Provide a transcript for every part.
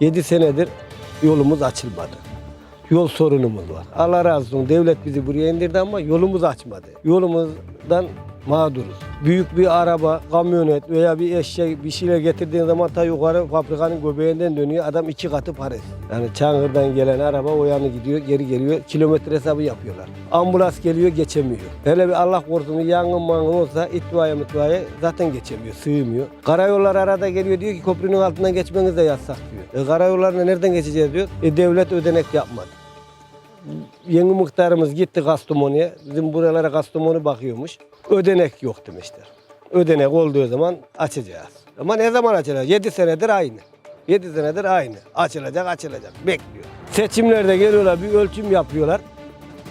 7 senedir yolumuz açılmadı. Yol sorunumuz var. Allah razı olsun devlet bizi buraya indirdi ama yolumuz açmadı. Yolumuzdan mağduruz. Büyük bir araba, kamyonet veya bir eşek bir şeyler getirdiğin zaman ta yukarı fabrikanın göbeğinden dönüyor. Adam iki katı para. Yani Çankırı'dan gelen araba o yana gidiyor, geri geliyor. Kilometre hesabı yapıyorlar. Ambulans geliyor, geçemiyor. Hele bir Allah korusun yangın mangın olsa itfaiye mitfaiye zaten geçemiyor, sığmıyor. Karayollar arada geliyor diyor ki köprünün altından geçmeniz de yasak diyor. E, karayollarına nereden geçeceğiz diyor. E, devlet ödenek yapmadı. Yeni muhtarımız gitti Kastamonu'ya. Bizim buralara Kastamonu bakıyormuş. Ödenek yok demişler. Ödenek olduğu zaman açacağız. Ama ne zaman açacağız? 7 senedir aynı. 7 senedir aynı. Açılacak, açılacak. Bekliyor. Seçimlerde geliyorlar, bir ölçüm yapıyorlar.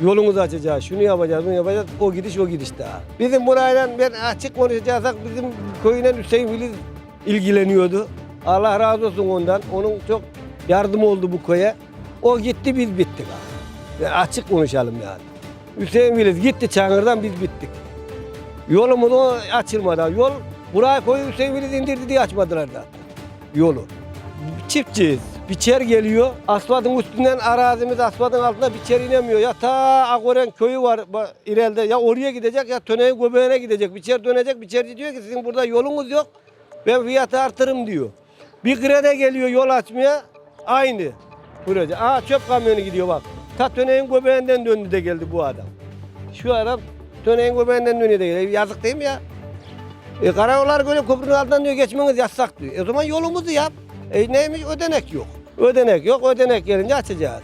Yolumuzu açacağız, şunu yapacağız, bunu yapacağız. O gidiş, o gidiş daha. Bizim burayla ben açık konuşacaksak bizim köyüne Hüseyin Filiz ilgileniyordu. Allah razı olsun ondan. Onun çok yardım oldu bu köye. O gitti, biz bittik abi. Açık konuşalım yani. Hüseyin Filiz gitti Çangır'dan biz bittik. Yolumuz o açılmadı. Yol buraya koyu Hüseyin Filiz indirdi diye açmadılar da yolu. Çiftçiyiz. Biçer geliyor. Asfaltın üstünden arazimiz asfaltın altında biçer inemiyor. Ya ta Agoren köyü var ileride. Ya oraya gidecek ya Töne'nin göbeğine gidecek. Biçer dönecek. Biçerci diyor ki sizin burada yolunuz yok. Ben fiyatı artırım diyor. Bir krede geliyor yol açmaya. Aynı proje. Aa çöp kamyonu gidiyor bak. Ta Töne'nin göbeğinden döndü de geldi bu adam. Şu adam Töne'nin göbeğinden dönüyor de geliyor. Yazık değil mi ya? E, karayollar böyle köprünün altından diyor geçmeniz yasak diyor. E, o zaman yolumuzu yap. E, neymiş ödenek yok. Ödenek yok. Ödenek gelince açacağız.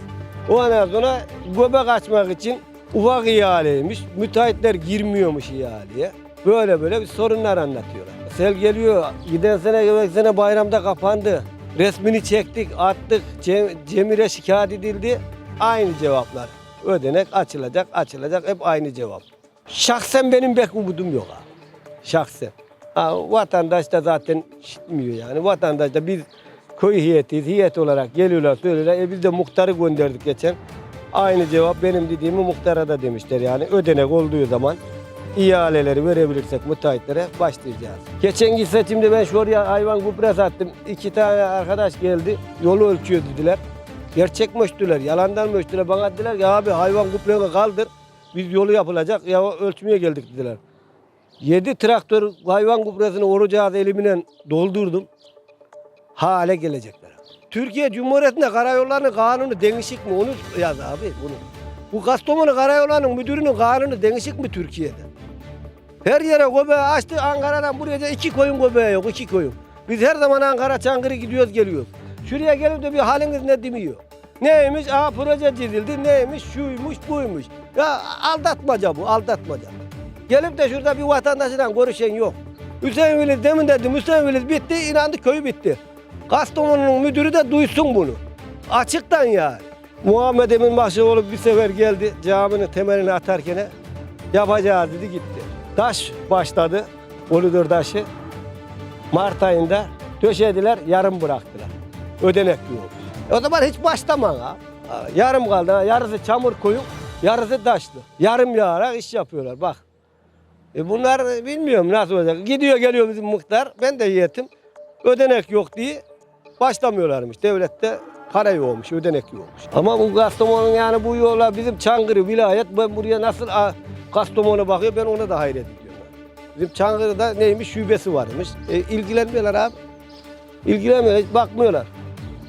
O an sonra göbek açmak için ufak ihaleymiş. Müteahhitler girmiyormuş ihaleye. Böyle böyle bir sorunlar anlatıyorlar. Sel geliyor. Giden sene gelecek sene bayramda kapandı. Resmini çektik, attık. Cem, Cemile şikayet edildi. Aynı cevaplar. Ödenek açılacak, açılacak. Hep aynı cevap. Şahsen benim pek umudum yok abi şahsen. Ha, vatandaş da zaten işitmiyor yani. Vatandaş da biz köy heyetiyiz. Heyet olarak geliyorlar söylüyorlar. E biz de muhtarı gönderdik geçen. Aynı cevap benim dediğimi muhtara da demişler yani. Ödenek olduğu zaman ihaleleri verebilirsek müteahhitlere başlayacağız. Geçenki seçimde ben şuraya hayvan gübre sattım. İki tane arkadaş geldi. Yolu ölçüyor dediler. Gerçek mi ölçtüler, yalandan mı? Bana dediler ki abi hayvan gübreni kaldır. Biz yolu yapılacak ya ölçmeye geldik dediler. 7 traktör hayvan gübresini orucağız elimle doldurdum. Hale gelecekler. Türkiye Cumhuriyeti'nde karayollarının kanunu değişik mi? Onu yaz abi bunu. Bu Kastamonu karayollarının müdürünün kanunu değişik mi Türkiye'de? Her yere göbeği açtı Ankara'dan buraya da iki koyun göbeği yok iki koyun. Biz her zaman Ankara Çankırı gidiyoruz geliyoruz. Şuraya gelip de bir haliniz ne demiyor. Neymiş? Aa proje çizildi. Neymiş? Şuymuş buymuş. Ya aldatmaca bu aldatmaca. Gelip de şurada bir vatandaşla görüşen yok. Hüseyin Veliz demin dedim Hüseyin Veliz bitti inandı köyü bitti. Kastamonu'nun müdürü de duysun bunu. Açıktan yani. Muhammed Emin Bahçıoğlu bir sefer geldi caminin temelini atarken yapacağız dedi gitti. Taş başladı. Koridor taşı. Mart ayında döşediler yarım bıraktılar. Ödenek yok. E o zaman hiç başlama ha. Yarım kaldı. ha. Yarısı çamur koyun, yarısı taşlı. Yarım yağarak iş yapıyorlar bak. E bunlar bilmiyorum nasıl olacak. Gidiyor geliyor bizim muhtar. Ben de yetim. Ödenek yok diye başlamıyorlarmış. Devlette para yokmuş, ödenek yokmuş. Ama bu Kastamonu yani bu yola bizim Çankırı vilayet ben buraya nasıl Kastamonu bakıyor ben ona da hayret ediyorum. Bizim Çankırı'da neymiş şubesi varmış. E, ilgilenmiyorlar abi. İlgilenmiyorlar, hiç bakmıyorlar.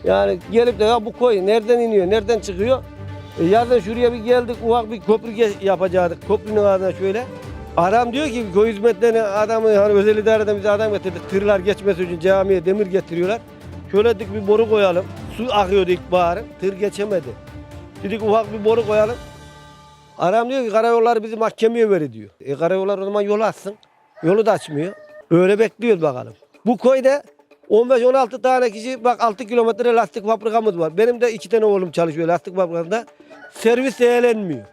Yani gelip de ya bu koy nereden iniyor, nereden çıkıyor? E, yazın şuraya bir geldik ufak bir köprü yapacaktık. Köprünün ardına şöyle. Adam diyor ki köy hizmetlerine adamı hani özel idareden bize adam getirdik. Tırlar geçmesi için camiye demir getiriyorlar. Şöyle dedik bir boru koyalım. Su akıyordu ilkbaharın. Tır geçemedi. Dedik ufak bir boru koyalım. Adam diyor ki karayolları bizi mahkemeye veri diyor. E karayollar o zaman yolu açsın. Yolu da açmıyor. Öyle bekliyoruz bakalım. Bu köyde 15-16 tane kişi bak 6 kilometre lastik fabrikamız var. Benim de iki tane oğlum çalışıyor lastik fabrikasında. Servis eğlenmiyor.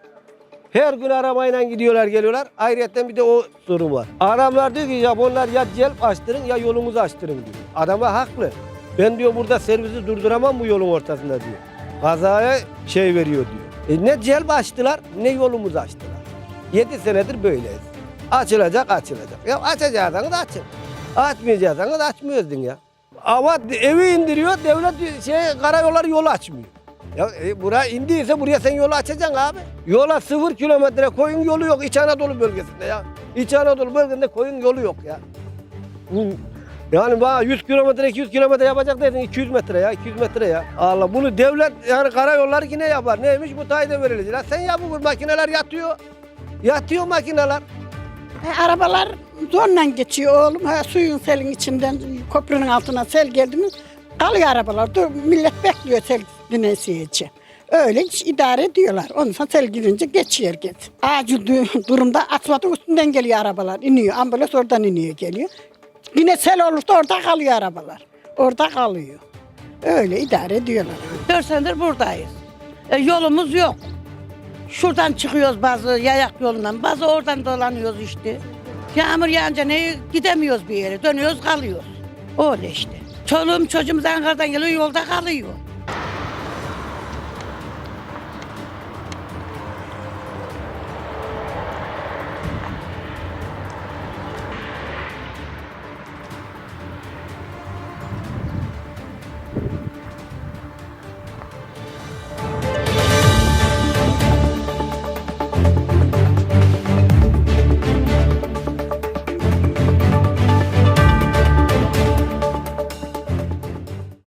Her gün arabayla gidiyorlar geliyorlar. Ayrıca bir de o sorun var. Adamlar diyor ki Japonlar ya celp açtırın ya yolumuzu açtırın diyor. Adama haklı. Ben diyor burada servisi durduramam bu yolun ortasında diyor. Kazaya şey veriyor diyor. E ne celp açtılar ne yolumuzu açtılar. 7 senedir böyleyiz. Açılacak açılacak. Ya açacaksanız açın. Açmayacaksanız açmıyorsun ya. Ama evi indiriyor, devlet şey karayolları yolu açmıyor. Ya e, buraya indiyse buraya sen yolu açacaksın abi. Yola sıfır kilometre koyun yolu yok İç Anadolu bölgesinde ya. İç Anadolu bölgesinde koyun yolu yok ya. Yani bana 100 kilometre 200 kilometre yapacak dedin 200 metre ya 200 metre ya. Allah bunu devlet yani karayolları yine yapar. Neymiş bu tayda verilecek. Sen yap bu makineler yatıyor. Yatıyor makineler. E, arabalar zorla geçiyor oğlum. Ha, suyun selin içinden köprünün altına sel geldi mi kalıyor arabalar. Dur, millet bekliyor sel için. Öyle idare ediyorlar. Ondan sonra sel gidince geçiyor git. Acil du- durumda asfaltın üstünden geliyor arabalar. iniyor. Ambulans oradan iniyor geliyor. Yine sel olursa orada kalıyor arabalar. Orada kalıyor. Öyle idare ediyorlar. Dört senedir buradayız. E, yolumuz yok. Şuradan çıkıyoruz bazı yayak yolundan, bazı oradan dolanıyoruz işte. Yağmur yağınca ne gidemiyoruz bir yere, dönüyoruz kalıyoruz. Öyle işte. Çoluğum çocuğumuz Ankara'dan geliyor yolda kalıyor.